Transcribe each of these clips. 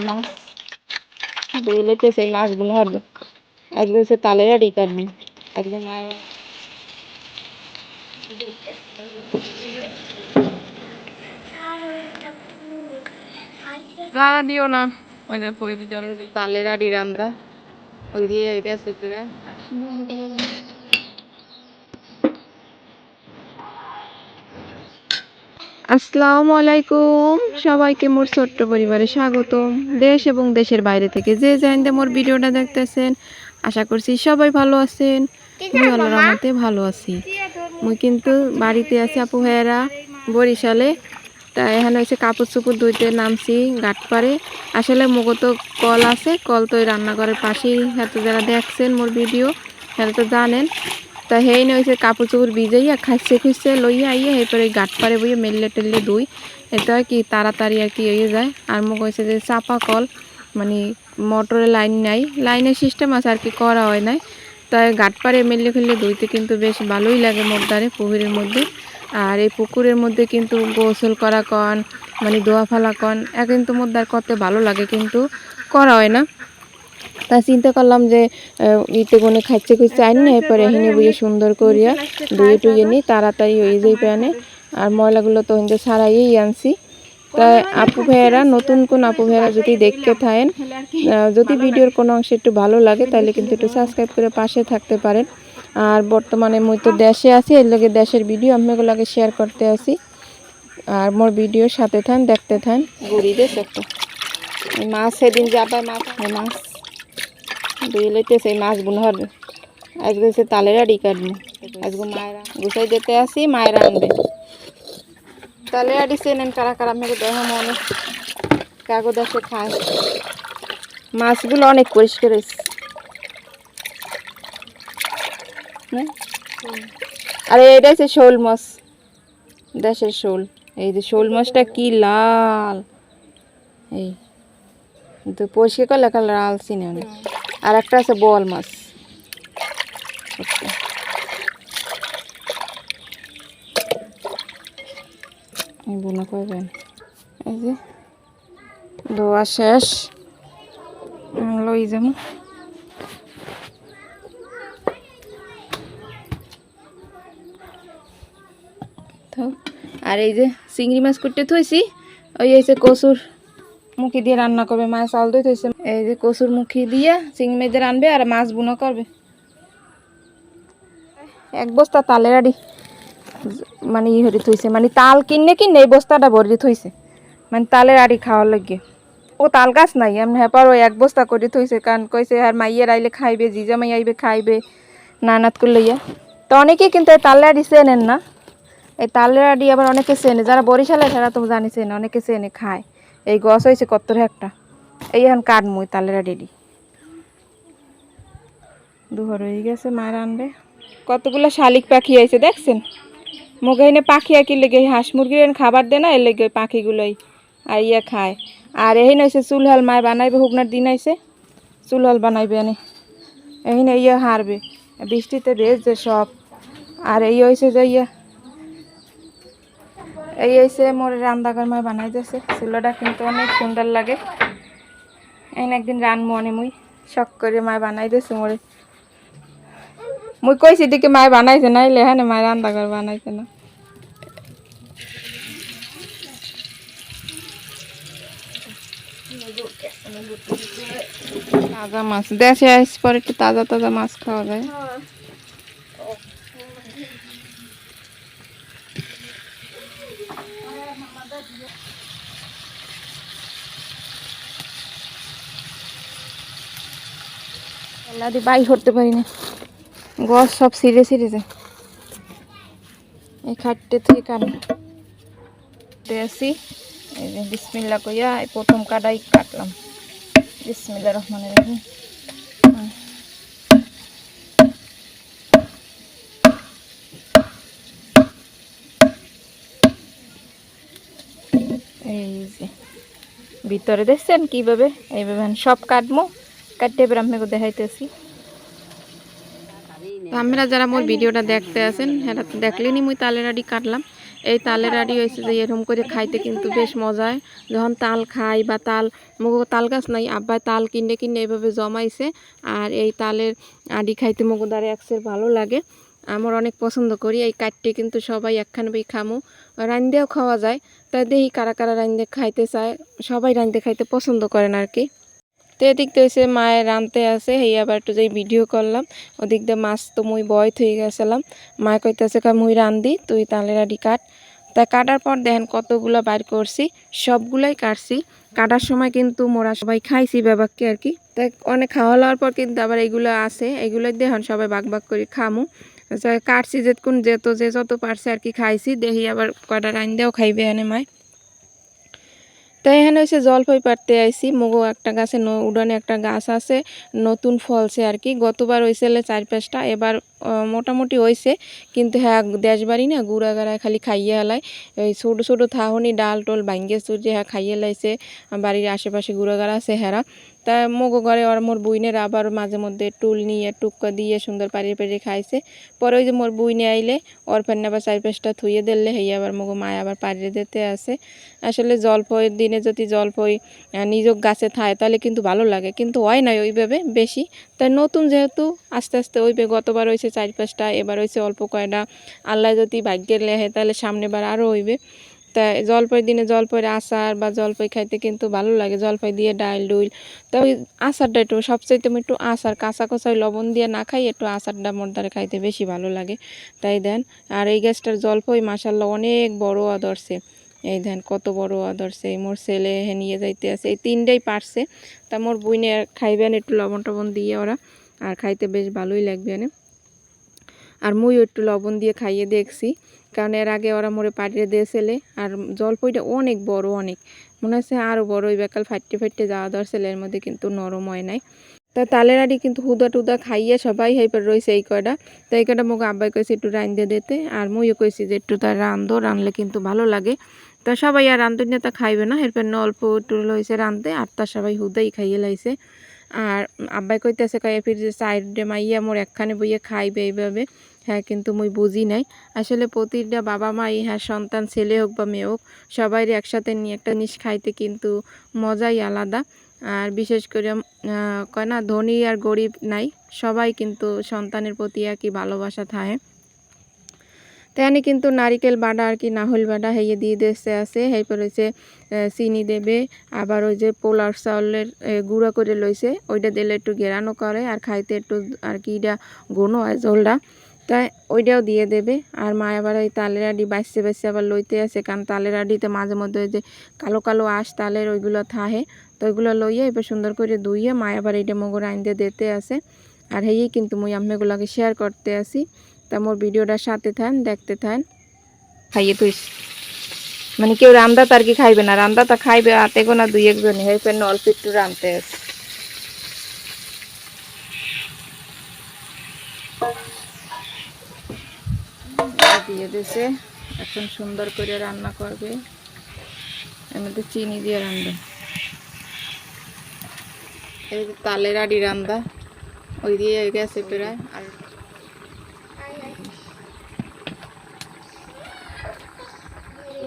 মাছ বেলেতে সেই মাছগুলো হবে একদিন সে তালের আড়ি কাটবি একদিন মায়ের গানা দিও না। ওই তালের আড়ির আমরা ওই দিয়ে এটা আছে আসসালামু আলাইকুম। সবাইকে মোর ছোট্ট পরিবারে স্বাগতম। দেশ এবং দেশের বাইরে থেকে যে জানতে মোর ভিডিওটা দেখতেছেন, আশা করছি সবাই ভালো আছেন। মুই রহমতে ভালো আছি। মুই কিন্তু বাড়িতে আছি আপু ভাইয়েরা, বরিশালে। তা এখানে হচ্ছে কাপড় চোপড় ধুইতে নামছি ঘাট পারে আসলে মগত কল আছে, কল তো ওই রান্নাঘরের পাশেই। হয়তো যারা দেখছেন মোর ভিডিও তারা তো জানেন। তা হেই না হয়েছে কাপড় চোপড় ভিজাইয়া খাইছে খুঁজছে, লইয়া আইয়া এরপরে গাট পারে বইয়ে মেললে টেললে দুই। এটা কি তাড়াতাড়ি আর কি ইয়ে যায়। আর মোক হয়েছে যে চাপা কল মানে মোটরের লাইন নাই। লাইনের সিস্টেম আছে আর কি, করা হয় নাই। তাই গাট পারে মেললে ফেললে ধুইতে কিন্তু বেশ ভালোই লাগে মোটদারে পুকুরের মধ্যে। আর এই পুকুরের মধ্যে কিন্তু গোসল করা কন মানে দোয়া ফালা কন, এ কিন্তু মোদ্দার করতে ভালো লাগে, কিন্তু করা হয় না। তা চিন্তা করলাম যে ইতে কোনে খাচ্ছে খুঁজছে আইন না এরপরে এখানে বুঝে সুন্দর করিয়া ধুয়ে টুয়ে নিই তাড়াতাড়ি হয়ে যাই প্যানে আর ময়লাগুলো তো হিন্দে ছাড়াইয়েই আনছি। তাই আপু ভাইয়েরা নতুন কোন আপু ভাইয়েরা যদি দেখতে থাকেন যদি ভিডিওর কোনো অংশ একটু ভালো লাগে তাহলে কিন্তু একটু সাবস্ক্রাইব করে পাশে থাকতে পারেন। আর বর্তমানে মুই তো দেশে আছি এর লগে দেশের ভিডিও আপনাগুলোকে শেয়ার করতে আসি আর মোর ভিডিওর সাথে থান দেখতে থান গুড়ি দেশ একটা। মাছ সেদিন যাবে মাছ। মাছ। বেলেতে সেই মাছগুলো হবে। একদিন সে তালের আড়ি কাটবি। আজকে মায়েরা গুছাই দিতে আসি, মায়েরা আনবে। তালের আড়ি সে নেন কারা কারা মেরে দেখো মনে কাগজ আসে খায়। মাছগুলো অনেক পরিষ্কার হয়েছে। না? আরে এটা হচ্ছে শোল মাছ। দেশের শোল। এই যে শোল মাছটা কি লাল। এই, তো পরিষ্কার করলে কাল লাল চিনে অনেক আর একটা আছে বোয়াল মাছ। এই যে ধোয়া শেষ। লই তো, আর এই যে চিংড়ি মাছ করতে থইছি, ওই এসে কচুর মুখি দিয়ে রান্না করবে মাছ চাল দিয়ে থইছে। এই যে কচুর মুখি দিয়ে চিংড়ি মাছ রানবে আর মাছ বুনো করবে। এক বস্তা তালের আড়ি মানে ই হরি থইছে মানে তাল কিনে কিনে এই বস্তাটা ভরি থইছে মানে তালের আড়ি খাওয়ার লাগে। ও তাল গাছ নাই, এমনি হেপার ওই এক বস্তা করে থইছে, কারণ কইছে, আর মাইয়ের আইলে খাইবে, জিজা মাই আইবে, খাইবে, নানাত করলে ইয়া তো অনেকেই কিন্তু এই তালের আড়ি চেনেন না। এই তালের আড়ি আবার অনেকে চেনে, যারা বরিশালে তারা তো জানি চেনে, অনেকে চেনে, খায়। এই গছ হয়েছে কত একটা? এই এখন কাটমুই তালের আড়ি দুহর হয়ে গেছে মায়ের আনবে। কতগুলো শালিক পাখি আইছে দেখছেন? মুখে এনে পাখি আঁকি লেগে হাঁস মুরগির খাবার দে না, এর লেগে পাখিগুলোই আর ইয়া খায়। আর এই হয়েছে চুলহাল মায় বানাইবে, হুগনার দিন আইছে। চুলহাল বানাইবে এনে। এই ইয়া হারবে। বৃষ্টিতে ভেজছে সব। আর এই হয়েছে যে ইয়া এই হয়েছে মোর রান্দাঘর মায় বানাই দিয়েছে চুলোটা কিন্তু অনেক সুন্দর লাগে। এনে একদিন রানমু অনে মুই। শখ করে মায় বানাই দিয়েছে মোরে। মুই কইছি দিকে মায় বানাইছে নাইলে হ্যাঁ মায় রান্দাঘর বানাইছে না। তাজা মাছ। দেশে আইস পর একটু তাজা তাজা মাছ খাওয়া যায়। দি, বাই করতে পারি না। গছ সব সিরে সিরে যায়। এই খাটতে থেকে কাটে আসি। বিসমিল্লা কইয়া এই প্রথম কাটাই কাটলাম। বিসমিল্লা রহমানের রহিম। হুম। এই যে ভিতরে দেখছেন কীভাবে? এইভাবে সব কাটবো কাটতে এবার আপনাকে দেখাইতেছি। আমরা যারা মোর ভিডিওটা দেখতে আছেন হ্যাঁ দেখলেনি মুই তালের আড়ি কাটলাম। এই তালের আড়ি হয়েছে যে, এরকম করে খাইতে কিন্তু বেশ মজায় যখন তাল খাই বা তাল মগো তাল গাছ নাই, আব্বাই তাল কিনে কিনে এভাবে জমাইছে, আর এই তালের আড়ি খাইতে মগো দ্বারা একসের ভালো লাগে। আমার অনেক পছন্দ করি, এই কাঠটি কিন্তু সবাই একখান বই খামু। রান্দেও খাওয়া যায় তাই দেখি কারা কারা রান্দে খাইতে চায়, সবাই রান্দে খাইতে পছন্দ করেন আর কি। তো এদিক দিয়ে হচ্ছে মায়ের রানতে আছে এই আবার একটু যাই ভিডিও করলাম, ওদিক দিয়ে মাছ তো মুই বয় থই গেছিলাম। মা কইতেছে কয়, মুই রান্ধি, তুই তালের আডি কাট। তা কাটার পর দেখেন কতগুলো বাইর করছি, সবগুলাই কাটছি। কাটার সময় কিন্তু মোরা সবাই খাইছি ব্যাপারকে আর কি। তাই অনেক খাওয়া লওয়ার পর কিন্তু আবার এগুলো আছে এগুলো দেখুন সবাই বাক বাক করে খামু। কাটছি যে কোন যেত যে যত পারছে আর কি খাইছি, দেখি আবার কটা রাইন দেও খাইবে এনে মায়। তাই এখানে হচ্ছে জলপাই পাড়তে আইসি মগো একটা গাছে উডানে একটা গাছ আছে, নতুন ফলছে আর কি। গতবার হয়েছিল চার পাঁচটা, এবার মোটামুটি হয়েছে কিন্তু হ্যাঁ দেশ বাড়ি না গুড়া গাড়ায় খালি খাইয়ে হেলায়। ওই ছোটো ছোটো থাহনি, ডাল টোল ভাঙ্গে চুরছে হ্যাঁ খাইয়ে লাইছে। বাড়ির আশেপাশে গুড়া গাড়া আছে হেরা। তা মগো ঘরে ওর মোর বুইনের আবার মাঝে মধ্যে টুল নিয়ে টুক্কা দিয়ে সুন্দর পাড়িয়ে পাড়িয়ে খাইছে। পরে ওই যে মোর বুইনে আইলে ওর ফেন আবার চার পাঁচটা থুয়ে দিলে হেই আবার মগো মায় আবার পাড়িয়ে দিতে আসে আসলে জলপয়ের দিনে যদি জলপই নিজক গাছে থায় তাহলে কিন্তু ভালো লাগে। কিন্তু হয় না ওইভাবে বেশি। তাই নতুন যেহেতু আস্তে আস্তে ওইভাবে গতবার হয়েছে চার পাঁচটা, এবার হয়েছে অল্প কয়টা। আল্লাহ যদি ভাগ্যের লেহে তাহলে সামনেবার আরও হইবে। তা জলপাই দিনে জলপাইয়ের আচার বা জলপাই খাইতে কিন্তু ভালো লাগে, জলপাই দিয়ে ডাল ডুইল। তা ওই আচারটা একটু, সবচাইতে আমি একটু আচার, কাঁচা কষাই লবণ দিয়ে না খাই, একটু আচারটা মোর দ্বারা খাইতে বেশি ভালো লাগে। তাই দেন, আর এই গ্যাসটার জলপাই মাসাল্লাহ অনেক বড় আদর্শে এই দেন, কত বড় আদর্শে মোর ছেলে হে নিয়ে যাইতে আছে এই তিনটাই পারছে। তা মোর বইনে খাইবেন একটু লবণ টবণ দিয়ে ওরা, আর খাইতে বেশ ভালোই লাগবে এনে। আর মুইও একটু লবণ দিয়ে খাইয়ে দেখছি। কারণ এর আগে ওরা মোরে পাঠিয়ে দিয়েছিলে। আর জলপইটা অনেক বড় অনেক। মনে হচ্ছে আরও বড় ওই বেকাল ফাটতে ফাটতে যাওয়া দর ছেলের মধ্যে কিন্তু নরম হয় নাই। তা তালের আড়ি কিন্তু হুদা টুদা খাইয়ে সবাই হেপার রয়েছে এই কয়টা। তো এই কয়টা মোক আব্বাই কইছে একটু রান্ধতে দিতে আর মুইও কইছি যে একটু তার রান্ধো রানলে কিন্তু ভালো লাগে। তা সবাই আর রান্ধতে নিয়ে তা খাইবে না। এরপর অল্প একটু লইছে রান্ধতে আর তার সবাই হুদাই খাইয়ে লাইছে। আর আব্বাই কইতেছে, কয়ে ফির যে সাইডে মাইয়া মোর একখানে বইয়ে খাইবে এইভাবে। হ্যাঁ কিন্তু মুই বুঝি নাই। আসলে প্রতিটা বাবা মাই হ্যাঁ সন্তান, ছেলে হোক বা মেয়ে হোক সবাই একসাথে নিয়ে একটা জিনিস খাইতে কিন্তু মজাই আলাদা। আর বিশেষ করে কয় না, ধনী আর গরিব নাই। সবাই কিন্তু সন্তানের প্রতি একই ভালোবাসা থাকে তেহানি কিন্তু নারিকেল বাটা আর কি নাহল বাটা হেয়ে দিয়ে দেশে আছে হেরপর হচ্ছে চিনি দেবে, আবার ওই যে পোলার চাউলের গুঁড়া করে লইছে, ওইটা দিলে একটু গেরানো করে আর খাইতে একটু আর কি এটা ঘন হয় জলটা তাই ওইটাও দিয়ে দেবে। আর মা আবার ওই তালের আডি বাইসে বাইসে আবার লইতে আছে কারণ তালের আডিতে মাঝে মধ্যে ওই যে কালো কালো আঁশ তালের ওইগুলো থাহে, তো ওইগুলো লইয়ে এবার সুন্দর করে ধুইয়ে মা আবার এইটা মগর আইনতে দিতে আছে আর হেই কিন্তু মুই আম্মেগুলোকে শেয়ার করতে আসি। তা মোর ভিডিওটা সাথে থান দেখতে থান। খাইয়ে তুই মানে কেউ রান্দা তার কি খাইবে না? রান্দা তা খাইবে আতে গো না দুই একজন। হেই ফেন অল্প একটু আছে দিয়ে দিয়েছে এখন সুন্দর করে রান্না করবে। মধ্যে চিনি দিয়ে রান্না এই তালের আডি রান্দা। ওই দিয়ে গেছে প্রায় আর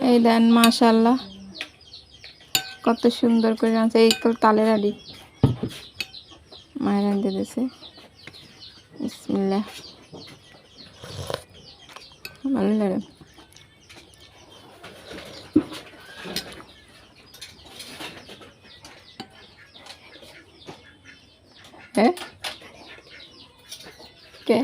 এই দেন মাশাল্লাহ কত সুন্দর করে রাঁধছে এই তো তালের আডি। মায়ের রাঁধতে দিয়েছে। ভালো লাগে। হ্যাঁ কে?